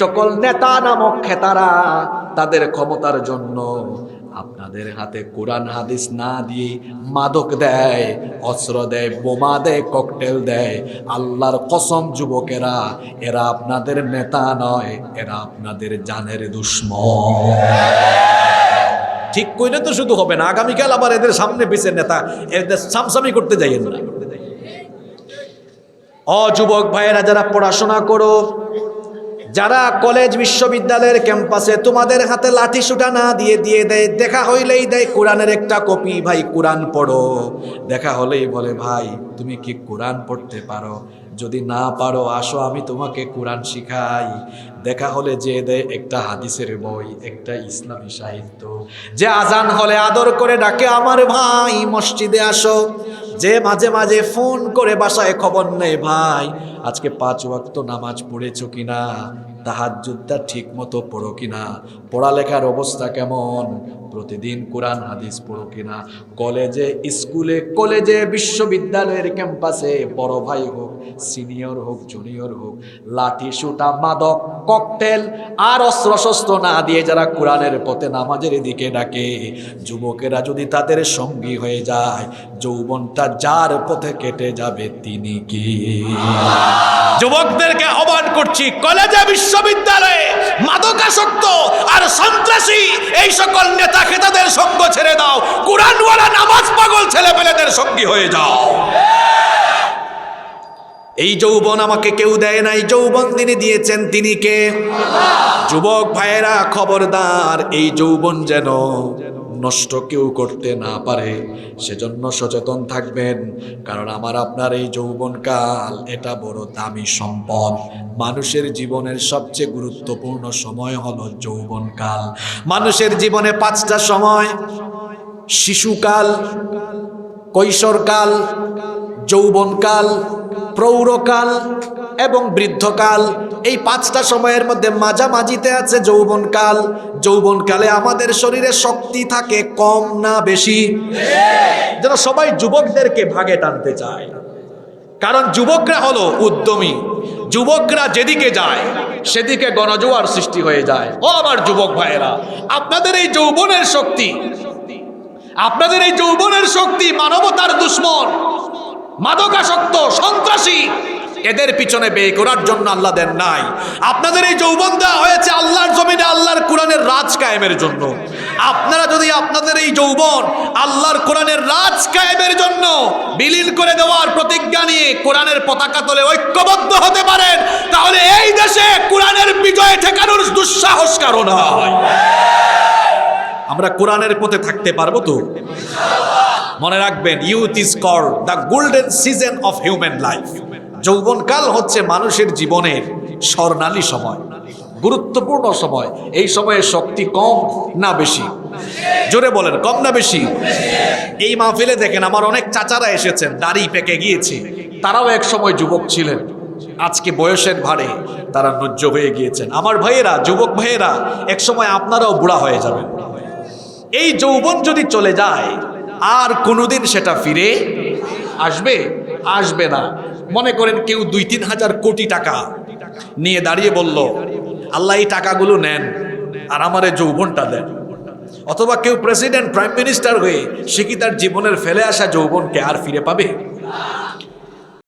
সকল নেতা নামক খেতারা তাদের ক্ষমতার জন্য আপনাদের হাতে কোরআন হাদিস না দিয়ে মাদক দেয়, অস্ত্র দেয়, বোমা দেয় ককটেল দেয়। আল্লাহর কসম যুবকেরা, এরা আপনাদের নেতা নয়, এরা আপনাদের জানের দুশ্মন। ঠিক কইলে তো শুধু হবে না, আগামীকাল আবার এদের সামনে পিছের নেতা, এদের সামসামি করতে যাইয়েন না অ, যুবক ভাইয়েরা, যারা পড়াশোনা করো যারা কলেজ বিশ্ববিদ্যালয়ের ক্যাম্পাসে তোমাদের হাতে লাঠি সুটা না দিয়ে দিয়ে দেয়, দেখা হইলেই দেয় কোরআনের একটা কপি। ভাই, কোরআন পড়ো। দেখা হলেই বলে, ভাই, তুমি কি কোরআন পড়তে পারো? যদি না পারো, আসো, আমি তোমাকে কোরআন শিখাই। দেখা হলে যে দেয় একটা হাদিসের বই, একটা ইসলামী সাহিত্য। যে আজান হলে আদর করে ডাকে, আমার ভাই, মসজিদে আসো। যে মাঝে মাঝে ফোন করে বাসায় খবর নেই ভাই আজকে পাঁচ ওয়াক্ত নামাজ পড়েছো কিনা? তাহাজ্জুদটা ঠিক মতো পড়ো কিনা? পড়ালেখার অবস্থা কেমন? প্রতিদিন কোরআন, হাদিস পড়ো কিনা? কলেজে, স্কুলে, কলেজে, বিশ্ববিদ্যালয়ের ক্যাম্পাসে, বড় ভাই হোক, সিনিয়র হোক, জুনিয়র হোক, লাঠি সুটা মাদক, ককটেল, আর অস্ত্র শস্ত্র না দিয়ে যারা কোরআনের পথে নামাজের দিকে ডাকে, যুবকেরা যদি তাদের সঙ্গী হয়ে যায়, যৌবনটা যার পথে কেটে যাবে তিনি কি? যুবকদেরকে আহ্বান করছি, কলেজে বিশ্ববিদ্যালয়ে মাদকাসক্ত আর সন্ত্রাসী, এই সকল নেতা খেতাদের সঙ্গ ছেড়ে দাও। কোরআনওয়ালা নামাজ পাগল ছেলে পেলেদের সঙ্গী হয়ে যাও। এই যৌবন আমাকে কেউ দেয় নাই, যৌবন তিনি দিয়েছেন তিনি কে? যুবক ভাইয়েরা, খবরদার, এই যৌবন যেন নষ্ট কেউ করতে না পারে, সেজন্য সচেতন থাকবেন। কারণ আমার আপনার এই যৌবনকাল এটা বড় দামি সম্পদ। মানুষের জীবনের সবচেয়ে গুরুত্বপূর্ণ সময় হলো যৌবনকাল মানুষের জীবনে পাঁচটা সময় শিশুকাল কৈশোরকাল যৌবনকাল প্রৌঢ়কাল এবং বৃদ্ধকাল। এই পাঁচটা সময়ের মধ্যে মাঝামাঝিতে আছে যৌবনকাল। যৌবনকালে আমাদের শরীরে শক্তি থাকে কম না বেশি। যেন সবাই যুবকদেরকে ভাগে টানতে চায়। কারণ যুবকরা হলো উদ্যমী। যুবকরা যেদিকে যায়, সেদিকে গণজোয়ার সৃষ্টি হয়ে যায়। ও আমার যুবক ভাইয়েরা, আপনাদের এই যৌবনের শক্তি, আপনাদের এই যৌবনের শক্তি মানবতার দুশ্মন, মাদকাসক্ত, সন্ত্রাসী এদের পিছনে ব্যয় করার জন্য আল্লাহ দেন নাই। আপনাদের এই যৌবন দেওয়া হয়েছে আল্লাহর জমিনে, আল্লাহর কোরআনের রাজ কায়েমের জন্য। আপনারা যদি আপনাদের এই যৌবন আল্লাহর কোরআনের রাজ কায়েমের জন্য বিলীন করে দেওয়ার প্রতিজ্ঞা নিয়ে কোরআনের পতাকা তলে ঐক্যবদ্ধ হতে পারেন, তাহলে এই দেশে কোরআনের বিজয় ঠেকানোর দুঃসাহস কারণ হয় আমরা কোরআনের পথে থাকতে পারব তো? মনে রাখবেন youth is call the golden season of human life যৌবনকাল হচ্ছে মানুষের জীবনের স্বর্ণালী সময়, গুরুত্বপূর্ণ সময়। এই সময়ে শক্তি কম না বেশি? জোরে বলেন, কম না বেশি? এই মাহফিলে দেখেন আমার অনেক চাচারা এসেছেন, দাড়ি পেকে গিয়েছে। তারাও এক সময় যুবক ছিলেন। আজকে বয়সের ভারে তারা নজ্জ হয়ে গিয়েছেন। আমার ভাইয়েরা, যুবক ভাইয়েরা, এক সময় আপনারাও বুড়া হয়ে যাবেন। এই যৌবন যদি চলে যায়, আর কোনোদিন সেটা ফিরে আসবে? আসবে না। মনে করেন কেউ দুই, তিন হাজার কোটি টাকা নিয়ে দাঁড়িয়ে বলল, আল্লাহ এই টাকাগুলো নেন আর আমার যৌবনটা দেন। অথবা কেউ প্রেসিডেন্ট, প্রাইম মিনিস্টার হয়ে সে কি তার জীবনের ফেলে আসা যৌবনকে আর ফিরে পাবে?